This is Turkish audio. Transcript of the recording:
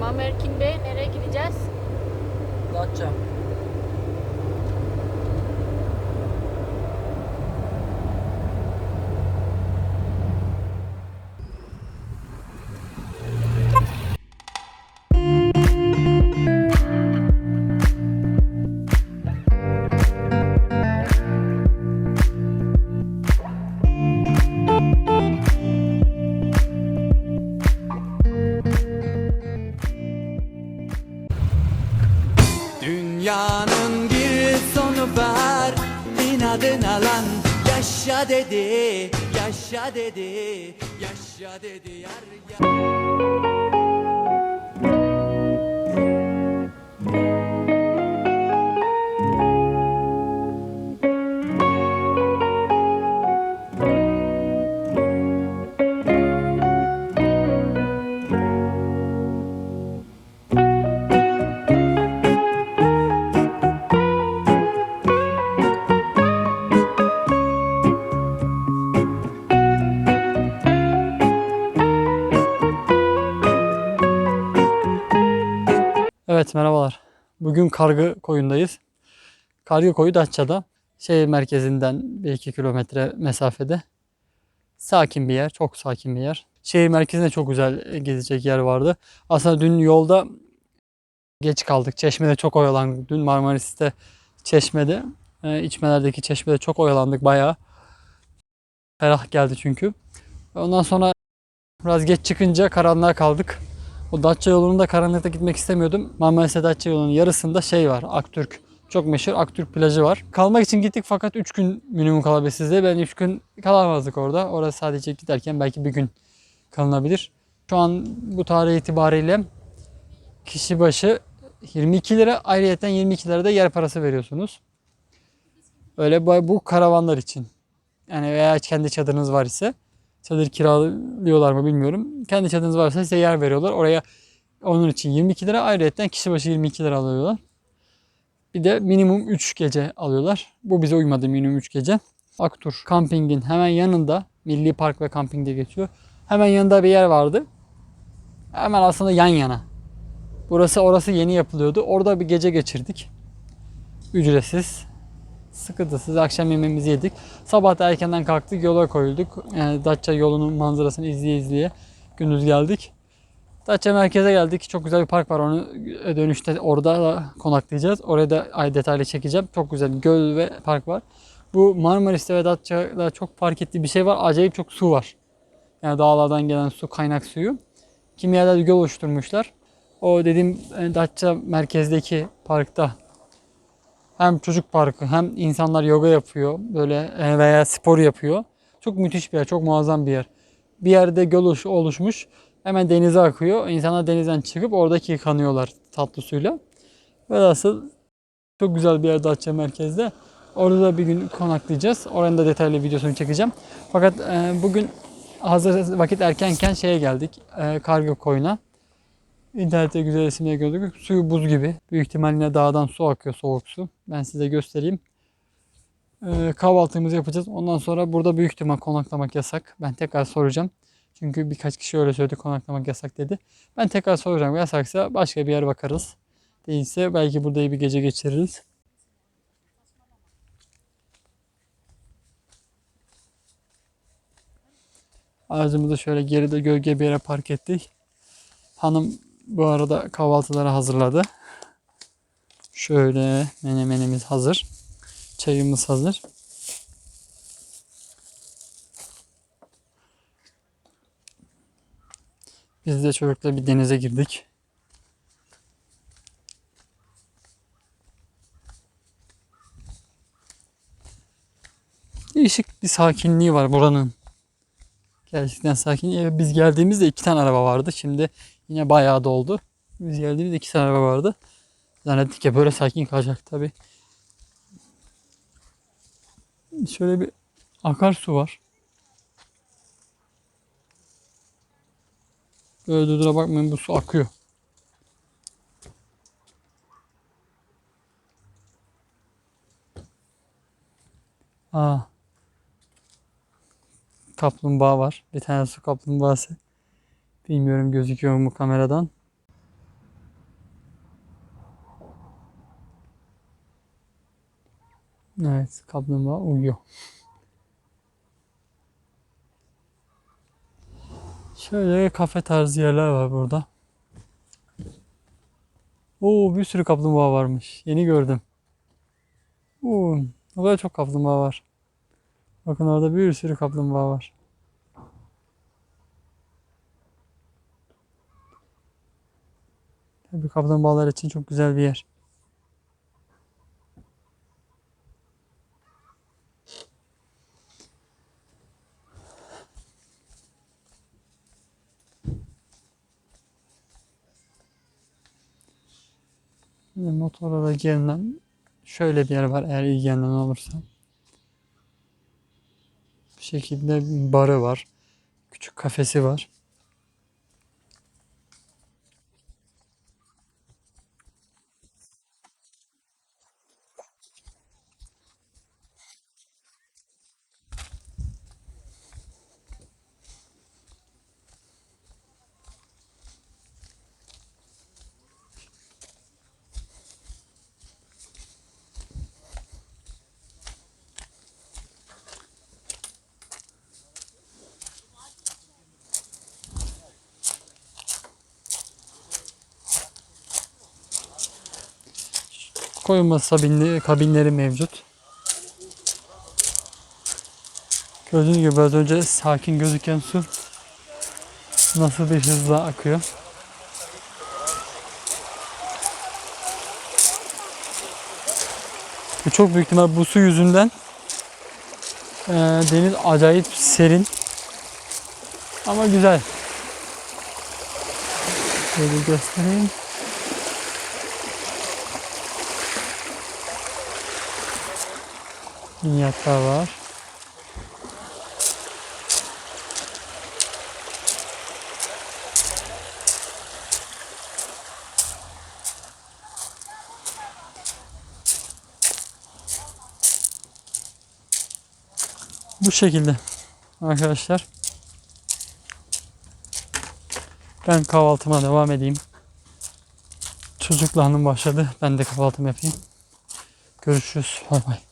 Tamam Erkin Bey nereye gideceğiz? Datça. Dünyanın bir sonu var. İnadına lan Yaşa dedi Yaşa dedi Yaşa dedi yar yar Evet merhabalar. Bugün Kargı Koyu'ndayız. Kargı Koyu Datça'da. Şehir merkezinden 1-2 kilometre mesafede. Sakin bir yer, çok sakin bir yer. Şehir merkezinde çok güzel gezecek yer vardı. Aslında dün yolda geç kaldık. Çeşme'de çok oyalandık. Dün Marmaris'te Çeşme'de, e, içmelerdeki Çeşme'de çok oyalandık bayağı. Ferah geldi çünkü. Ondan sonra biraz geç çıkınca karanlığa kaldık. O Datça yolunda karanlıkta gitmek istemiyordum. Marmaris'e Datça yolunun yarısında şey var. Aktürk. Çok meşhur Aktürk plajı var. Kalmak için gittik fakat 3 gün minimum kalabilirsiniz diye. Ben 3 gün kalamazdık orada. Orası sadece giderken belki bir gün kalınabilir. Şu an bu tarih itibariyle kişi başı 22 lira ayrıyeten 22 lira da yer parası veriyorsunuz. Öyle bu karavanlar için. Yani veya kendi çadırınız var ise çadır kiralıyorlar mı bilmiyorum. Kendi çadırınız varsa size yer veriyorlar. Oraya onun için 22 lira ayrıyetten kişi başı 22 lira alıyorlar. Bir de minimum 3 gece alıyorlar. Bu bize uymadı minimum 3 gece. Aktur kampingin hemen yanında Milli Park ve Kamping diye geçiyor. Hemen yanında bir yer vardı. Hemen aslında yan yana. Burası orası yeni yapılıyordu. Orada bir gece geçirdik. Ücretsiz. Sıkıntısız akşam yemeğimizi yedik. Sabah da erkenden kalktık yola koyulduk. Yani Datça yolunun manzarasını izleye izleye gündüz geldik. Datça merkeze geldik. Çok güzel bir park var. Onu dönüşte orada da konaklayacağız. Oraya da ay detaylı çekeceğim. Çok güzel göl ve park var. Bu Marmaris'te ve Datça'da çok fark ettiği bir şey var. Acayip çok su var. Yani dağlardan gelen su, kaynak suyu. Kimi yerlerde göl oluşturmuşlar. O dediğim e, Datça merkezdeki parkta hem çocuk parkı hem insanlar yoga yapıyor böyle e, veya spor yapıyor. Çok müthiş bir yer, çok muazzam bir yer. Bir yerde göl oluş- oluşmuş. Hemen denize akıyor. İnsanlar denizden çıkıp oradaki yıkanıyorlar tatlı suyla. Velhasıl çok güzel bir yer Datça merkezde. Orada da bir gün konaklayacağız. Oranın da detaylı videosunu çekeceğim. Fakat e, bugün hazır vakit erkenken şeye geldik. E, kargo koyuna. İnternette güzel resimler gördük. Suyu buz gibi. Büyük ihtimalle dağdan su akıyor soğuk su. Ben size göstereyim. Ee, kahvaltımızı yapacağız. Ondan sonra burada büyük ihtimal konaklamak yasak. Ben tekrar soracağım. Çünkü birkaç kişi öyle söyledi konaklamak yasak dedi. Ben tekrar soracağım. Yasaksa başka bir yer bakarız. Değilse belki burada bir gece geçiririz. Aracımızı şöyle geride gölge bir yere park ettik. Hanım bu arada kahvaltıları hazırladı. Şöyle menemenimiz hazır. Çayımız hazır. Biz de çocukla bir denize girdik. Değişik bir sakinliği var buranın. Gerçekten sakin. Biz geldiğimizde iki tane araba vardı. Şimdi yine bayağı doldu. Biz geldiğimizde iki tane araba vardı. Zannettik ya böyle sakin kalacak tabi. Şöyle bir akarsu var. Böyle durdura bakmayın bu su akıyor. Aa. Kaplumbağa var. Bir tane su kaplumbağası. Bilmiyorum gözüküyor mu kameradan. Evet kaplumbağa uyuyor. Şöyle kafe tarzı yerler var burada. Oo bir sürü kaplumbağa varmış. Yeni gördüm. Oo, o kadar çok kaplumbağa var. Bakın orada bir sürü kaplumbağa var. Tabii kaplumbağalar için çok güzel bir yer. Motorla gelinen şöyle bir yer var eğer ilgilenen olursa. Bu şekilde barı var. Küçük kafesi var. Koyunma kabinli, kabinleri mevcut. Gördüğünüz gibi az önce sakin gözüken su nasıl bir hızla akıyor. Bu çok büyük ihtimal bu su yüzünden eee, deniz acayip serin ama güzel. Şöyle göstereyim. Minyatlar var. Bu şekilde arkadaşlar. Ben kahvaltıma devam edeyim. Çocukla başladı. Ben de kahvaltımı yapayım. Görüşürüz. Bay bay.